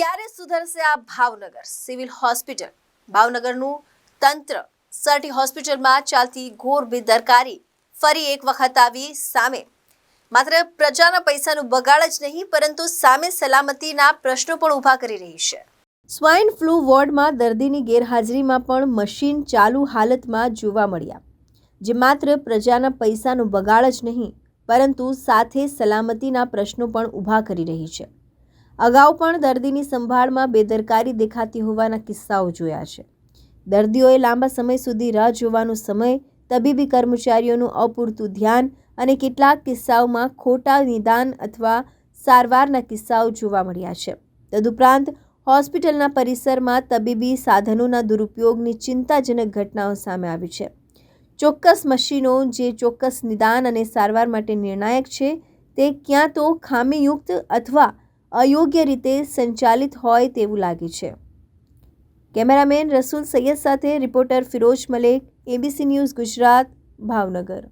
ક્યારે સુધરશે આ ભાવનગર? Civil hospital. ભાવનગરનું તંત્ર સર્ટી હોસ્પિટલમાં ચાલતી ઘોર બેદરકારી ફરી એક વખત આવી સામે. માત્ર પ્રજાના પૈસાનું બગાડ જ નહીં, પરંતુ સામે સલામતીના પ્રશ્નો પણ ઊભા કરી રહી છે. સ્વાઇન ફ્લૂ વોર્ડમાં દર્દીની ગેરહાજરીમાં પણ મશીન ચાલુ હાલતમાં જોવા મળ્યા. જે માત્ર પ્રજાના પૈસાનું બગાડ જ નહીં, પરંતુ સાથે સલામતીના પ્રશ્નો પણ ઊભા કરી રહી છે. અગાઉ પણ દર્દીની સંભાળમાં બેદરકારી દેખાતી હોવાના કિસ્સાઓ જોયા છે. દર્દીઓએ લાંબા સમય સુધી રાહ જોવાનો સમય, તબીબી કર્મચારીઓનું અપૂરતું ધ્યાન અને કેટલાક કિસ્સાઓમાં ખોટા નિદાન અથવા સારવારના કિસ્સાઓ જોવા મળ્યા છે. તદુપરાંત, હોસ્પિટલના પરિસરમાં તબીબી સાધનોના દુરુપયોગની ચિંતાજનક ઘટનાઓ સામે આવી છે. ચોક્કસ મશીનો જે ચોક્કસ નિદાન અને સારવાર માટે નિર્ણાયક છે, તે ક્યાં તો ખામીયુક્ત અથવા અયોગ્ય રીતે સંચાલિત હોય તેવું લાગે છે. કેમેરામેન રસૂલ સૈયદ સાથે reporter Firoz Malek ABC news Gujarat, Bhavnagar.